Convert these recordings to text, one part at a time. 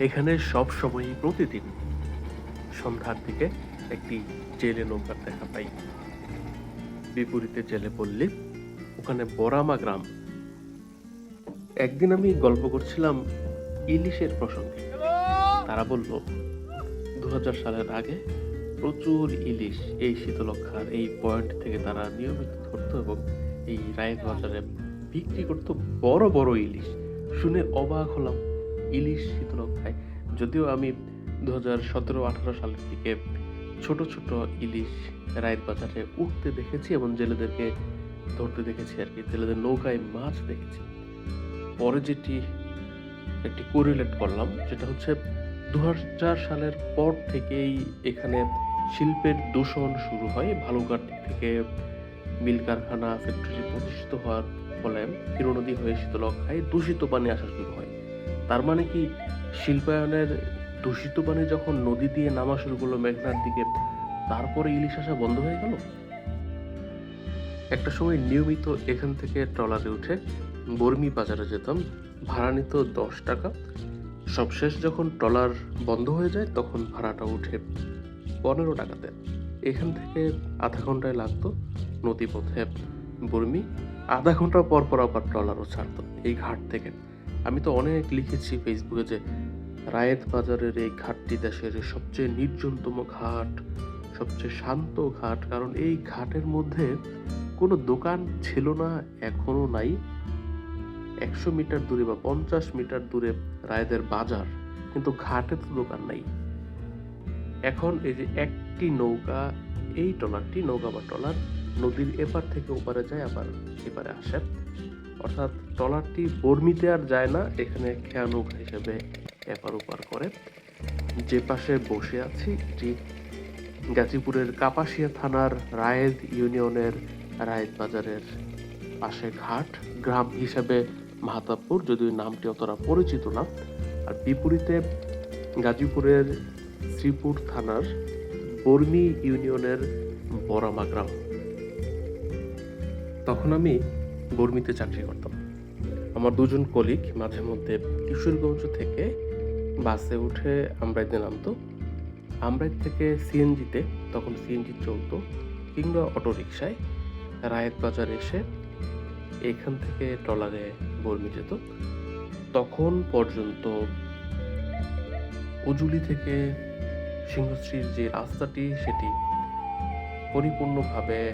এখানে সব সময়ই প্রতিদিন সন্ধ্যার দিকে একটি জেলে নৌকার দেখা পাই। বিপরীতে জেলে পল্লী, ওখানে বরামা গ্রাম। একদিন আমি গল্প করছিলাম ইলিশের প্রসঙ্গে। তারা বলল দু হাজার সালের আগে প্রচুর ইলিশ এই শীতলক্ষার এই পয়েন্ট থেকে তারা নিয়মিত ধরতো এবং এই রায়ের বাজারে বিক্রি করতো বড় বড় ইলিশ। শুনে অবাক হলাম, ইলিশ শীতলক্ষায় যদিও আমি দু হাজার সতেরো, আঠারো সালের দিকে ছোট ছোট ইলিশ রায়ের বাজারে উঠতে দেখেছি এবং জেলেদেরকে ধরতে দেখেছি আর কি। জেলেদের নৌকায় মাছ দেখেছি। পরে যেটি একটি কোরিলেট করলাম, যেটা হচ্ছে দু হাজার চার সালের পর থেকেই এখানে শিল্পের দূষণ শুরু হয়। বালুঘাট থেকে মিল কারখানা ফ্যাক্টরি প্রতিষ্ঠিত হওয়ার ফলে নদী হয়ে শীতলক্ষায় দূষিত পানি আসা শুরু হয়। তার মানে কি শিল্পায়নের দূষিত পানি যখন নদী দিয়ে নামা শুরু করল মেঘনার দিকে, তারপরে ইলিশ আসা বন্ধ হয়ে গেল? একটা সময় নিয়মিত এখান থেকে ট্রলারে উঠে বর্মি বাজারে যেতাম, ভাড়া নিত দশ টাকা। সবশেষ যখন ট্রলার বন্ধ হয়ে যায়, তখন ভাড়াটা উঠে পনেরো টাকাতে। এখান থেকে আধা ঘন্টায় লাগতো নদীপথে বর্মি। আধা ঘণ্টা পর পর আবার ট্রলারও ছাড়তো এই ঘাট থেকে। আমি তো অনেক লিখেছি ফেসবুকে যে রায়েত বাজারের এই ঘাটটি দেশের সবচেয়ে নির্জনতম ঘাট, সবচেয়ে শান্ত ঘাট, কারণ এই ঘাটের মধ্যে কোনো দোকান ছিল না, এখনও নাই। একশো মিটার দূরে বা পঞ্চাশ মিটার দূরে রায়দের বাজার, কিন্তু ঘাটে তো দোকান নাই। এখন এই যে একটি নৌকা, এই ট্রলারটি নৌকা বা ট্রলার নদীর এপার থেকে ওপারে যায়, আবার এপারে আসে। অর্থাৎ ট্রলারটি বর্মিতে আর যায় না, এখানে খেয়া নৌকা হিসেবে এপার ওপার করে। যে পাশে বসে আছি, এটি গাজীপুরের কাপাসিয়া থানার রায়েদ ইউনিয়নের রায়েদ বাজারের পাশে ঘাট, গ্রাম হিসেবে মাহাতাবপুর, যদিও নামটি অতটা পরিচিত না। আর বিপরীতে গাজীপুরের শ্রীপুর থানার বর্মি ইউনিয়নের বরামা গ্রাম। তখন আমি বর্মিতে চাকরি করতাম। আমার দুজন কলিগ মাঝে মধ্যে কিশোরগঞ্জ থেকে বাসে উঠে আমরাইতে নামতো। আমরাইত থেকে সিএনজিতে, তখন সিএনজি চলতো, কিংবা অটো রিক্সায় রায়েত বাজার এসে এখান থেকে ট্রলারে বর্মি যেত। তখন পর্যন্ত উজুলি থেকে সিংহশ্রীর যে রাস্তাটি, সেটি পরিপূর্ণভাবে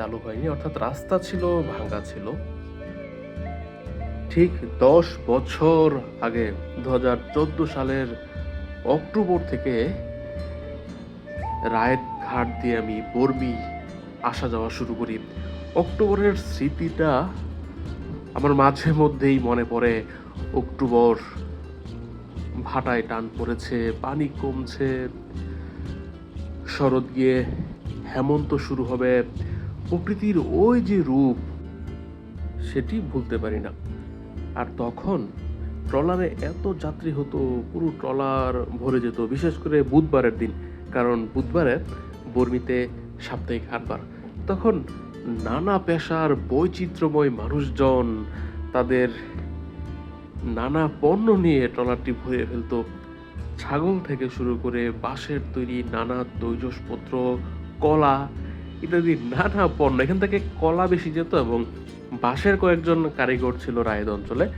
চালু হয়নি, অর্থাৎ রাস্তা ছিল ভাঙা ছিল। ঠিক দশ বছর আগে দুহাজার চোদ্দ সালের অক্টোবর থেকে রায়ের ঘাট দিয়ে আমি বর্মি আসা যাওয়া শুরু করি। অক্টোবরের স্মৃতিটা আমার মাঝে মধ্যেই মনে পড়ে। অক্টোবর ভাটায় টান পড়েছে, পানি কমছে, শরৎ গিয়ে হেমন্ত শুরু হবে। প্রকৃতির ওই যে রূপ, সেটি ভুলতে পারি না। আর তখন ট্রলারে এত যাত্রী হতো, পুরো ট্রলার ভরে যেত, বিশেষ করে বুধবারের দিন। কারণ বুধবারে বর্মিতে সাপ্তাহিক হাটবার। তখন নানা পেশার বৈচিত্র্যময় মানুষজন তাদের নানা পণ্য নিয়ে ট্রলারটি ভরে ফেলতো। ছাগল থেকে শুরু করে বাঁশের তৈরি নানা তৈজসপত্র, কলা ইত্যাদি, নানা পণ্য। এখান থেকে কলা বেশি যেত এবং বাঁশের কয়েকজন কারিগর ছিল রায়দ অঞ্চলে।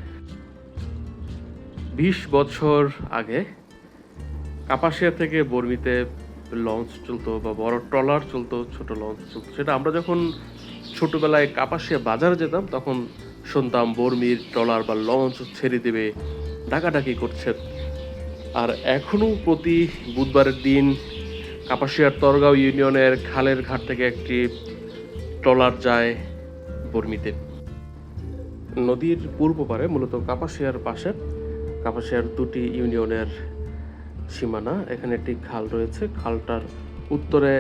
বিশ বছর আগে কাপাসিয়া থেকে বর্মিতে লঞ্চ চলতো বা বড় ট্রলার চলতো, ছোট লঞ্চ চলতো। সেটা আমরা যখন ছোটবেলায় কাপাসিয়া বাজার যেতাম, তখন শুনতাম বর্মির ট্রলার বা লঞ্চ ছেড়ে দেবে, ডাকাডাকি করছে। আর এখনও প্রতি বুধবারের দিন কাপাসিয়ার তরগাঁও ইউনিয়নের খালের ঘাট থেকে একটি ট্রলার যায় বর্মিতে। নদীর পূর্ব পারে মূলত কাপাসিয়ার পাশে, কাপাসিয়ার দুটি ইউনিয়নের সীমানা, এখানে একটি খাল রয়েছে। খালটার উত্তরে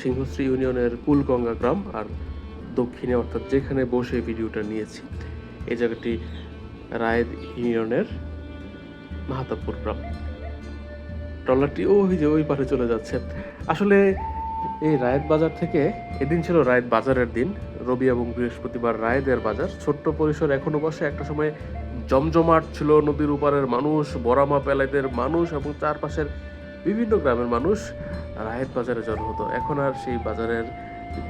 সিংহশ্রী ইউনিয়নের কুলগঙ্গা গ্রাম আর দক্ষিণে, অর্থাৎ যেখানে বসে ভিডিওটা নিয়েছি, এই জায়গাটি রায়েদ ইউনিয়নের মাহাতাবপুর গ্রাম। ট্রলারটি ওই যে ওই পারে চলে যাচ্ছে। আসলে এই রায়েত বাজার থেকে এদিন ছিল রায়েত বাজারের দিন। রবি এবং বৃহস্পতিবার রায়েদের বাজার। ছোট্ট পরিসর এখনও বসে। একটা সময় জমজমাট ছিল নদীর উপারের মানুষ বরামা পেলাইদের মানুষ এবং চারপাশের বিভিন্ন গ্রামের মানুষ রায়েত বাজারে জড়ো হতো। এখন আর সেই বাজারের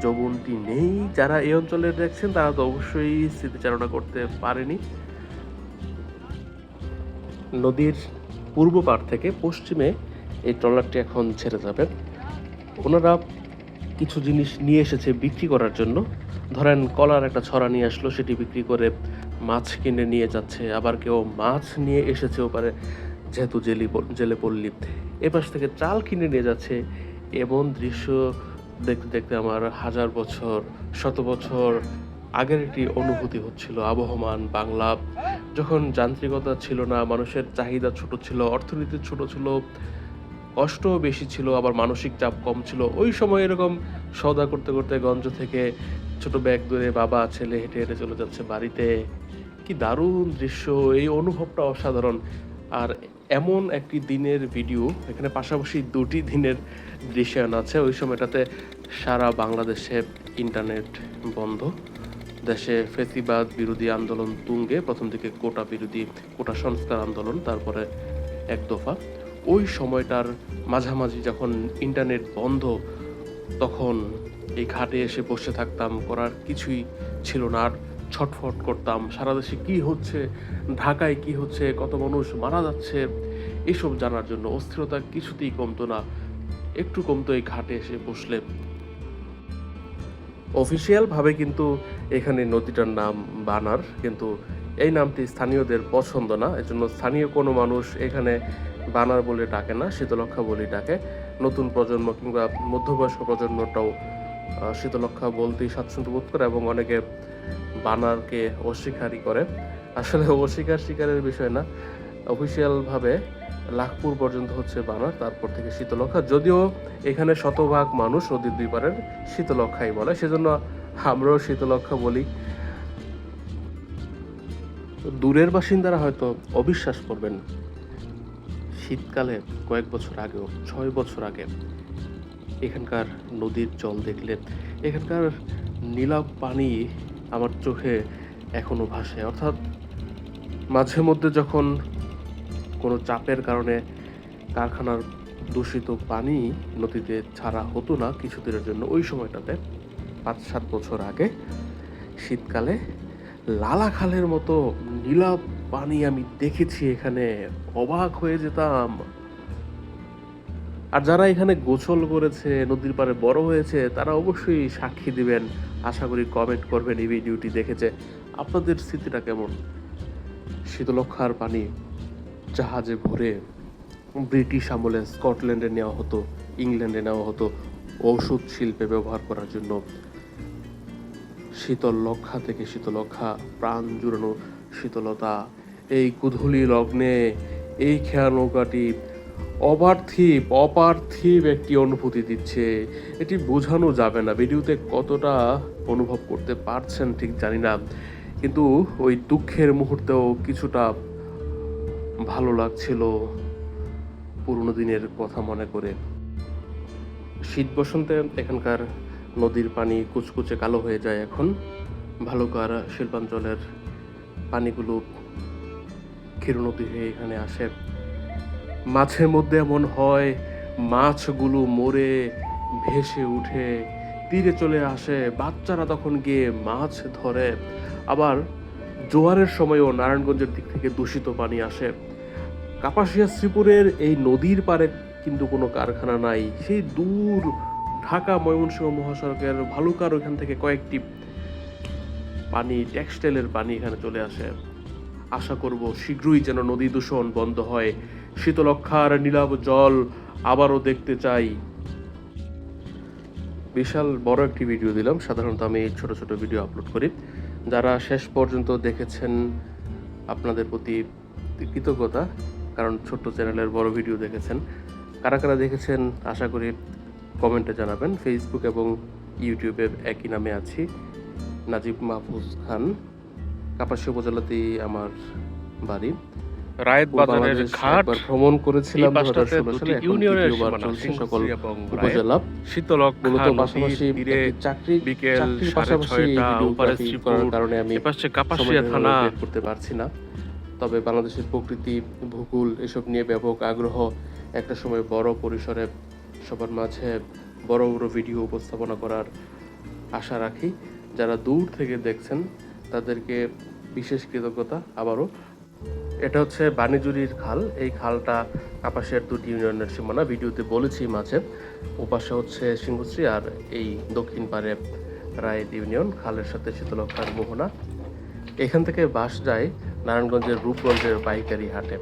যৌবনটি নেই। যারা এই অঞ্চলে দেখছেন, তারা তো অবশ্যই স্মৃতিচারণা করতে পারেনি। নদীর পূর্ব পার থেকে পশ্চিমে এই ট্রলারটি এখন ছেড়ে যাবে। ওনারা কিছু জিনিস নিয়ে এসেছে বিক্রি করার জন্য। ধরেন, কলার একটা ছড়া নিয়ে আসলো, সেটি বিক্রি করে মাছ কিনে নিয়ে যাচ্ছে। আবার কেউ মাছ নিয়ে এসেছে ওপারে, যেহেতু জেলি জেলে পল্লী। এপাশ থেকে চাল কিনে নিয়ে যাচ্ছে। এমন দৃশ্য দেখতে দেখতে আমার হাজার বছর, শত বছর আগের একটি অনুভূতি হচ্ছিল আবহমান বাংলা। যখন যান্ত্রিকতা ছিল না, মানুষের চাহিদা ছোট ছিল, অর্থনীতি ছোট ছিল, কষ্টও বেশি ছিল, আবার মানসিক চাপ কম ছিল। ওই সময় এরকম সওদা করতে করতে গঞ্জ থেকে ছোট ব্যাগ ধরে বাবা, ছেলে হেঁটে হেঁটে চলে যাচ্ছে বাড়িতে। কি দারুণ দৃশ্য, এই অনুভবটা অসাধারণ। আর এমন একটি দিনের ভিডিও, এখানে পাশাপাশি দুটি দিনের দৃশ্যায়ন আছে। ওই সময়টাতে সারা বাংলাদেশে ইন্টারনেট বন্ধ। দেশে ফেসিবাদ বিরোধী আন্দোলন তুঙ্গে, প্রথম দিকে কোটা বিরোধী, কোটা সংস্কার আন্দোলন, তারপরে এক দফা। ওই সময়টার মাঝামাঝি যখন ইন্টারনেট বন্ধ, তখন এই ঘাটে এসে বসে থাকতাম, করার কিছুই ছিল না। আর ছটফট করতাম, সারা দেশে কী হচ্ছে, ঢাকায় কি হচ্ছে, কত মানুষ মারা যাচ্ছে, এসব জানার জন্য অস্থিরতা কিছুতেই কমতো না। একটু কমতো এই ঘাটে এসে বসলে। অফিসিয়াল ভাবে কিন্তু এখানে নদীটার নাম বানার, কিন্তু এই নামটি স্থানীয়দের পছন্দ না। এজন্য স্থানীয় কোনো মানুষ এখানে বানার বলে ডাকে না শীতলক্ষা বলে ডাকে। নতুন প্রজন্ম কিংবা মধ্যবয়স্ক প্রজন্মটাও শীতলক্ষা বলতেই স্বাচ্ছন্দ্য বোধ করে এবং অনেকে বানারকে অস্বীকারই করে। আসলে অস্বীকার স্বীকারের বিষয় না। অফিসিয়াল ভাবে লাখপুর পর্যন্ত হচ্ছে বানার, তারপর থেকে শীতলক্ষা যদিও এখানে শতভাগ মানুষ নদীর দুই পারের শীতলক্ষাই বলে, সেজন্য আমরাও শীতলক্ষা বলি। দূরের বাসিন্দারা হয়তো অবিশ্বাস করবেন, শীতকালে কয়েক বছর আগেও, ছয় বছর আগে এখানকার নদীর জল দেখলে এখানকার নীলাভ পানি আমার চোখে এখনও ভাসে। অর্থাৎ মাঝে মধ্যে যখন কোনো চাপের কারণে কারখানার দূষিত পানি নদীতে ছাড়া হতো না কিছুদিনের জন্য। ওই সময়টাতে পাঁচ সাত বছর আগে শীতকালে লালা খালের মতো নীলাভ পানি আমি দেখেছি, এখানে অবাক হয়ে যেতাম। আর যারা এখানে গোসল করেছে, নদীর পাড়ে বড় হয়েছে, তারা অবশ্যই সাক্ষী দিবেন। আশা করি কমেন্ট করবেন এই ভিডিওটি দেখেছে। আপনাদের স্মৃতিটা কেমন? শীতলক্ষার পানি জাহাজে ভরে ব্রিটিশ আমলে স্কটল্যান্ডে নেওয়া হতো, ইংল্যান্ডে নেওয়া হতো ঔষধ শিল্পে ব্যবহার করার জন্য। শীতল লক্ষা থেকে শীতলক্ষা, প্রাণ জুড়ানো শীতলতা, এই কুধুলি লগ্নে, এই খেয়া নৌকাটি অপার্থিব অপার্থিব একটি অনুভূতি দিচ্ছে। এটি বোঝানো যাবে না, ভিডিওতে কতটা অনুভব করতে পারছেন ঠিক জানি না। কিন্তু ওই দুঃখের মুহূর্তেও কিছুটা ভালো লাগছিল পুরনো দিনের কথা মনে করে। শীত বসন্তে এখানকার নদীর পানি কুচকুচে কালো হয়ে যায় এখন। ভালুকার শিল্পাঞ্চলের পানিগুলো ক্ষীর নদী হয়ে এখানে আসে। মাঝে মধ্যে এমন হয়, মাছগুলো মরে, ভেসে উঠে, তীরে চলে আসে। বাচ্চারা তখন গিয়ে মাছ ধরে। আবার জোয়ারের সময়ও নারায়ণগঞ্জের দিক থেকে দূষিত পানি আসে। কাপাসিয়া শ্রীপুরের এই নদীর পারে কিন্তু কোনো কারখানা নাই। সেই দূর ঢাকা ময়মনসিংহ মহাসড়কের ভালুকার ওইখান থেকে কয়েকটি পানি, টেক্সটাইলের পানি এখানে চলে আসে। আশা করব শীঘ্রই যেন নদী দূষণ বন্ধ হয়। শীতলক্ষার নীলাভ জল আবারও দেখতে চাই। বিশাল বড় একটি ভিডিও দিলাম। সাধারণত আমি ছোট ছোট ভিডিও আপলোড করি। যারা শেষ পর্যন্ত দেখেছেন, আপনাদের প্রতি কৃতজ্ঞতা। কারণ ছোট্ট চ্যানেলের বড় ভিডিও দেখেছেন। কারা কারা দেখেছেন আশা করি কমেন্টে জানাবেন। ফেসবুক এবং ইউটিউবে একই নামে আছি নাজিব মাহফুজ খান। কাপাসী উপজেলাতেই আমার বাড়ি। রায়েত বাজারের ঘাট ভ্রমণ করেছিলাম এই পাশটাতে 2016 সালে দুটি এখন ইউনিয়নের চলছে সকল সিংহশ্রী এবং রায়েত। উপজেলা। শীতলক্ষা মূলত পাশাপাশি চাকরি বিকেল পাশাপাশি ছয়টা ওপারে ভিডিওগ্রাফি শ্রীপুর করার কারণে আমি কাপাসিয়া থানা। করতে পারছি না। তবে বাংলাদেশের প্রকৃতি, ভূগোল এসব নিয়ে ব্যাপক আগ্রহ। একটা সময় বড় পরিসরে সবার মাঝে বড় বড় ভিডিও উপস্থাপনা করার আশা রাখি। যারা দূর থেকে দেখছেন, তাদেরকে বিশেষ কৃতজ্ঞতা আবারও। এটা হচ্ছে বাণীজুরির খাল। এই খালটা কাপাসের দুটি ইউনিয়নের সীমানা। ভিডিওতে বলেছি মাঝে। ওপাশে হচ্ছে সিংহশ্রী আর এই দক্ষিণ পারে রায়েদ ইউনিয়ন, খালের সাথে শীতলক্ষার মোহনা। এখান থেকে বাস যায় নারায়ণগঞ্জের রূপগঞ্জের পাইকারি হাটে।